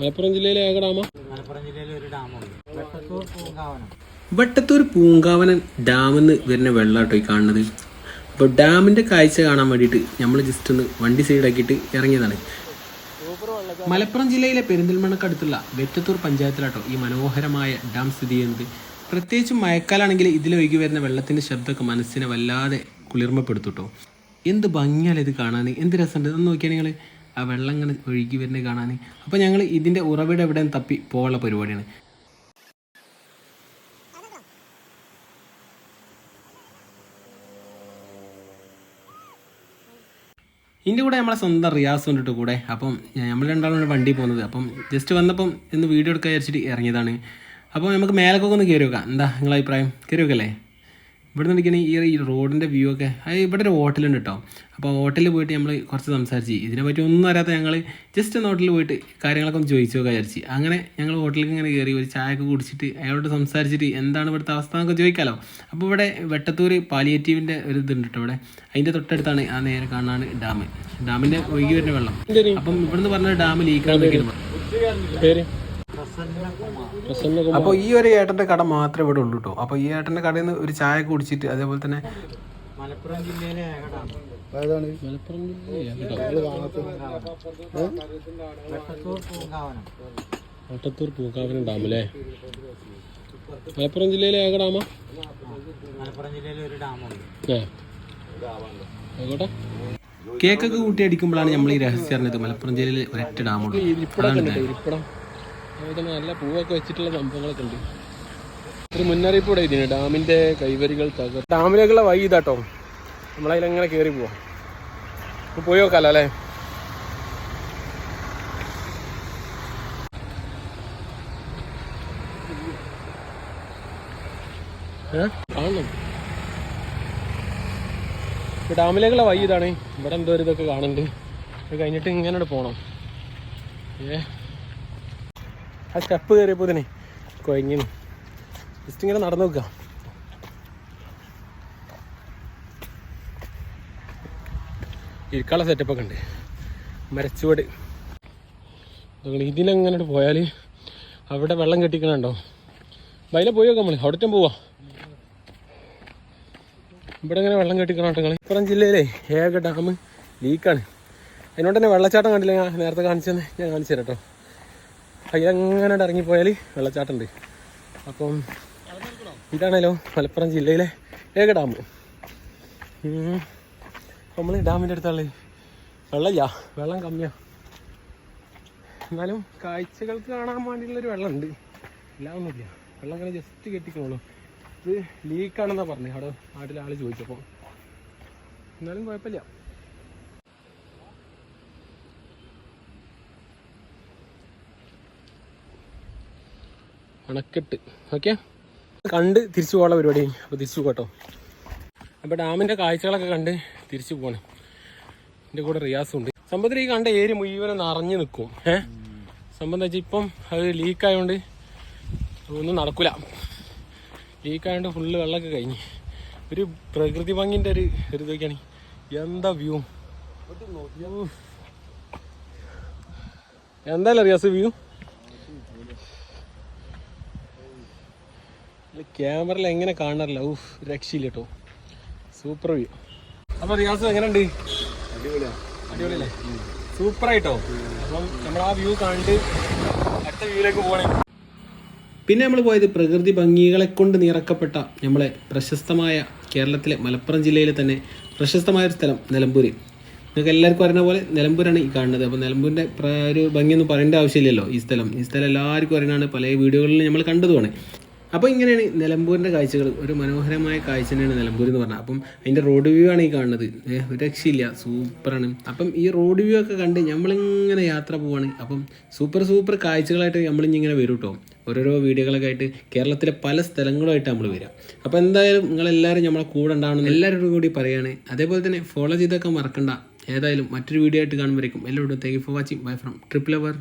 മലപ്പുറം ജില്ലയിലെ ഏക ഡാമ? മലപ്പുറം ജില്ലയിൽ ഒരു ഡാമുണ്ട്. വെട്ടത്തൂർ പൂങ്കാവനം. വട്ടത്തൂർ പൂങ്കാവനം ഡാമെന്ന് വരുന്ന വെള്ളമാട്ടോ ഈ കാണുന്നത്. അപ്പോൾ ഡാമിന്റെ കാഴ്ച കാണാൻ വേണ്ടിട്ട് നമ്മൾ ജസ്റ്റ് ഒന്ന് വണ്ടി സൈഡാക്കിയിട്ട് ഇറങ്ങിയതാണ്. മലപ്പുറം ജില്ലയിലെ പെരിന്തൽമണ്ണക്കടുത്തുള്ള വെറ്റത്തൂർ പഞ്ചായത്തിലാട്ടോ ഈ മനോഹരമായ ഡാം സ്ഥിതി ചെയ്യുന്നത്. പ്രത്യേകിച്ചും മഴക്കാലാണെങ്കിൽ ഇതിലൊഴുകി വരുന്ന വെള്ളത്തിന്റെ ശബ്ദമൊക്കെ മനസ്സിനെ വല്ലാതെ കുളിർമപ്പെടുത്തുട്ടോ. എന്ത് ഭംഗിയല്ലേ ഇത് കാണാൻ. എന്ത് രസമുണ്ട്? ഒന്ന് നോക്കിയാൽ നിങ്ങൾ ആ വെള്ളം ഇങ്ങനെ ഒഴുകി വരുന്നത് കാണാൻ അപ്പോൾ ഞങ്ങൾ ഇതിന്റെ ഉറവിടെ എവിടെ തപ്പി പോകാനുള്ള പരിപാടിയാണ്. ഇതിന്റെ കൂടെ നമ്മളെ സ്വന്തം റിയാസ് കൊണ്ടിട്ട് കൂടെ. അപ്പം നമ്മൾ രണ്ടാളും വണ്ടി പോകുന്നത് അപ്പം ജസ്റ്റ് വന്നപ്പം ഇന്ന് വീഡിയോ എടുക്കാൻ വിചാരിച്ചിട്ട് ഇറങ്ങിയതാണ്. അപ്പോൾ നമുക്ക് മേലക്കൊക്കെ ഒന്ന് കയറി വെക്കാം എന്താ നിങ്ങളെ അഭിപ്രായം? കയറി വെക്കല്ലേ ഇവിടെ നിന്ന് ഈ ഈ റോഡിന്റെ വ്യൂ ഒക്കെ അത് ഇവിടെ ഒരു ഹോട്ടലുണ്ട് കേട്ടോ അപ്പോൾ ഹോട്ടലിൽ പോയിട്ട് നമ്മൾ കുറച്ച് സംസാരിച്ച്. ഇതിനെപ്പറ്റി ഒന്നും അറിയാത്ത ഞങ്ങൾ ജസ്റ്റ് ഒന്ന് ഹോട്ടലിൽ പോയിട്ട് കാര്യങ്ങളൊക്കെ ഒന്ന് ചോദിച്ചു നോക്കാൻ വിചാരിച്ച്. അങ്ങനെ ഞങ്ങൾ ഹോട്ടലിലേക്ക് ഇങ്ങനെ കയറി ഒരു ചായ ഒക്കെ കുടിച്ചിട്ട് അയാളോട് സംസാരിച്ചിട്ട് എന്താണ് ഇവിടുത്തെ അവസ്ഥ എന്നൊക്കെ ചോദിക്കാമല്ലോ അപ്പോൾ ഇവിടെ വെട്ടത്തൂർ പാലിയേറ്റീവിന്റെ ഒരു ഇതുണ്ട് കേട്ടോ ഇവിടെ. അതിന്റെ തൊട്ടടുത്താണ് ആ നേരെ കാണാണ് ഡാം. ഡാമിന്റെ ഒഴുകി വരുന്ന വെള്ളം. അപ്പം ഇവിടുന്ന് പറഞ്ഞ ഡാം ലീക്കാണെന്നൊക്കെ അപ്പോൾ ഈ ഒരു ഏട്ടന്റെ കട മാത്രമേ ഇവിടെ ഉള്ളൂ കേട്ടോ അപ്പോൾ ഈ ഏട്ടന്റെ കടയിൽ നിന്ന് ഒരു ചായ കുടിച്ചിട്ട് അതേപോലെ തന്നെ മലപ്പുറം ജില്ലയിലെ ഏക ഡാം ഏതാണ്? മലപ്പുറം വെട്ടത്തൂർ പൂങ്കാവനം. വട്ടത്തൂർ പൂക്കാവനം ഡാം അല്ലേ? മലപ്പുറം ജില്ലയിലെ ഏക ഡാമ? മലപ്പുറം ജില്ലയിൽ ഒരു ഡാമുണ്ട് ആയിക്കോട്ടെ കേക്കൊക്കെ കൂട്ടി അടിക്കുമ്പോഴാണ് നമ്മൾ ഈ രഹസ്യം അറിഞ്ഞത്. മലപ്പുറം ജില്ലയിൽ ഒരൊറ്റ ഡാമുണ്ട് ഇരിപ്പിടം. അതുപോലെ നല്ല പൂവൊക്കെ വെച്ചിട്ടുള്ള സംഭവങ്ങളൊക്കെ ഉണ്ട്. ഒരു മുന്നറിയിപ്പ് കൂടെ ഇതിന് ഡാമിന്റെ കൈവരികൾ തകർ ഡാമിലേക്കുള്ള വഴി ഇതാട്ടോ. നമ്മളതിലങ്ങനെ കയറി പോവാം. ഇപ്പൊ പോയി നോക്കാലോ അല്ലേ? കാണണം. ഡാമിലേക്കുള്ള വഴി ഇതാണ്. ഇവിടെ എന്തോ ഒരു ഇതൊക്കെ കാണുന്നുണ്ട്. അത് കഴിഞ്ഞിട്ട് ഇങ്ങനെ പോണം. ഏ? ആ സ്റ്റെപ്പ് കയറിയപ്പോൾ തന്നെ കൊയങ്ങിന്. ജസ്റ്റ് ഇങ്ങനെ നടന്നു നോക്കാം. ഇരിക്കാനുള്ള സെറ്റപ്പൊക്കെ ഉണ്ട്. മരച്ചുവട്. ഇതിലെങ്ങനെ പോയാൽ അവിടെ വെള്ളം കെട്ടിക്കണുണ്ടോ? വയലെ പോയി നോക്കാം നമ്മൾ അവിടെ പോവാ. ഇവിടെ ഇങ്ങനെ വെള്ളം കെട്ടിക്കണോ നിങ്ങൾ ഇപ്പുറം ജില്ലയിലെ ഏക ഡാം ലീക്കാണ്. അതിനോട് തന്നെ വെള്ളച്ചാട്ടം കണ്ടില്ല ഞാൻ നേരത്തെ കാണിച്ചെന്ന്? ഞാൻ കാണിച്ചു തരാം കേട്ടോ അതിലങ്ങനെ ഇറങ്ങിപ്പോയാൽ വെള്ളച്ചാട്ടം ഉണ്ട് അപ്പം ഇതാണല്ലോ മലപ്പുറം ജില്ലയിലെ ഏക ഡാം. നമ്മൾ ഡാമിന്റെ അടുത്തുള്ള വെള്ളമില്ല വെള്ളം കമ്മിയാ. എന്നാലും കാഴ്ചകൾക്ക് കാണാൻ വേണ്ടിയുള്ളൊരു വെള്ളമുണ്ട് എല്ലാം ഒന്നുമില്ല വെള്ളം അങ്ങനെ ജസ്റ്റ് കെട്ടിക്കണുള്ളൂ. ഇത് ലീക്കാണെന്നാണ് പറഞ്ഞത് അവിടെ നാട്ടിലെ ആൾ ചോദിച്ചപ്പോൾ എന്നാലും കുഴപ്പമില്ല. അണക്കെട്ട്. ഓക്കെ? കണ്ട് തിരിച്ചു പോകാനുള്ള പരിപാടി. അപ്പോൾ തിരിച്ചു പോകട്ടോ അപ്പോൾ ഡാമിന്റെ കാഴ്ചകളൊക്കെ കണ്ട് തിരിച്ചു പോകണം എന്റെ കൂടെ റിയാസും ഉണ്ട്. സംഭവത്തിൽ ഈ കണ്ട ഏരി മുഴുവനും നിറഞ്ഞു നിൽക്കും. ഏഹ് സംബന്ധം വെച്ചാൽ ഇപ്പം അത് ലീക്കായതുകൊണ്ട് ഒന്നും നടക്കില്ല ലീക്കായതുകൊണ്ട് ഫുള്ള് വെള്ളമൊക്കെ കഴിഞ്ഞ്. ഒരു പ്രകൃതി ഭംഗിന്റെ ഒരു ഒരു ഇതൊക്കെയാണ്. എന്താ വ്യൂ എന്തായാലും അറിയാസ് വ്യൂ ക്യാമറയിൽ എങ്ങനെ കാണാറില്ല? ഊഫ് രക്ഷയില്ല കേട്ടോ സൂപ്പർ വ്യൂ അപ്പൊ റിയാസ് എങ്ങനെയുണ്ട്? അടിപൊളിയല്ലേ? സൂപ്പർ ആയിട്ടോ? അപ്പം നമ്മൾ ആ വ്യൂ കണ്ട് അടുത്ത വ്യൂയിലേക്ക് പോകണേ പിന്നെ നമ്മൾ പോയത് പ്രകൃതി ഭംഗികളെ കൊണ്ട് നിറക്കപ്പെട്ട നമ്മളെ പ്രശസ്തമായ കേരളത്തിലെ മലപ്പുറം ജില്ലയിലെ തന്നെ പ്രശസ്തമായ ഒരു സ്ഥലം നിലമ്പൂര്. നിങ്ങൾക്ക് എല്ലാവർക്കും അറിയുന്ന പോലെ നിലമ്പൂരാണ് ഈ കാണുന്നത്. അപ്പോൾ നിലമ്പൂരിന്റെ പ്ര- ഒരു ഭംഗിയൊന്നും പറയേണ്ട ആവശ്യമില്ലല്ലോ ഈ സ്ഥലം. ഈ സ്ഥലം എല്ലാവർക്കും അറിയുന്നതാണ്. പല വീഡിയോകളിൽ നമ്മൾ കണ്ടതുമാണ്. അപ്പോൾ ഇങ്ങനെയാണ് നിലമ്പൂരിന്റെ കാഴ്ചകൾ. ഒരു മനോഹരമായ കാഴ്ച തന്നെയാണ് നിലമ്പൂർ എന്ന് പറഞ്ഞാൽ അപ്പം അതിന്റെ റോഡ് വ്യൂ ആണ് ഈ കാണുന്നത്. ഒരു രക്ഷയില്ല. സൂപ്പറാണ് അപ്പം ഈ റോഡ് വ്യൂ ഒക്കെ കണ്ട് നമ്മളിങ്ങനെ യാത്ര പോവാണ്. അപ്പം സൂപ്പർ സൂപ്പർ കാഴ്ചകളായിട്ട് നമ്മളിങ്ങനെ വരും കേട്ടോ ഓരോരോ വീഡിയോകളൊക്കെ ആയിട്ട് കേരളത്തിലെ പല സ്ഥലങ്ങളുമായിട്ട് നമ്മൾ വരാം. അപ്പോൾ എന്തായാലും നിങ്ങളെല്ലാവരും നമ്മളെ കൂടെ ഉണ്ടാവണം എല്ലാവരോടും കൂടി പറയുകയാണ് അതേപോലെ തന്നെ ഫോളോ ചെയ്തൊക്കെ മറക്കണ്ട. ഏതായാലും മറ്റൊരു വീഡിയോ ആയിട്ട് കാണുമ്പോഴേക്കും. എല്ലാവരോടും thank you for watching bye from triple hour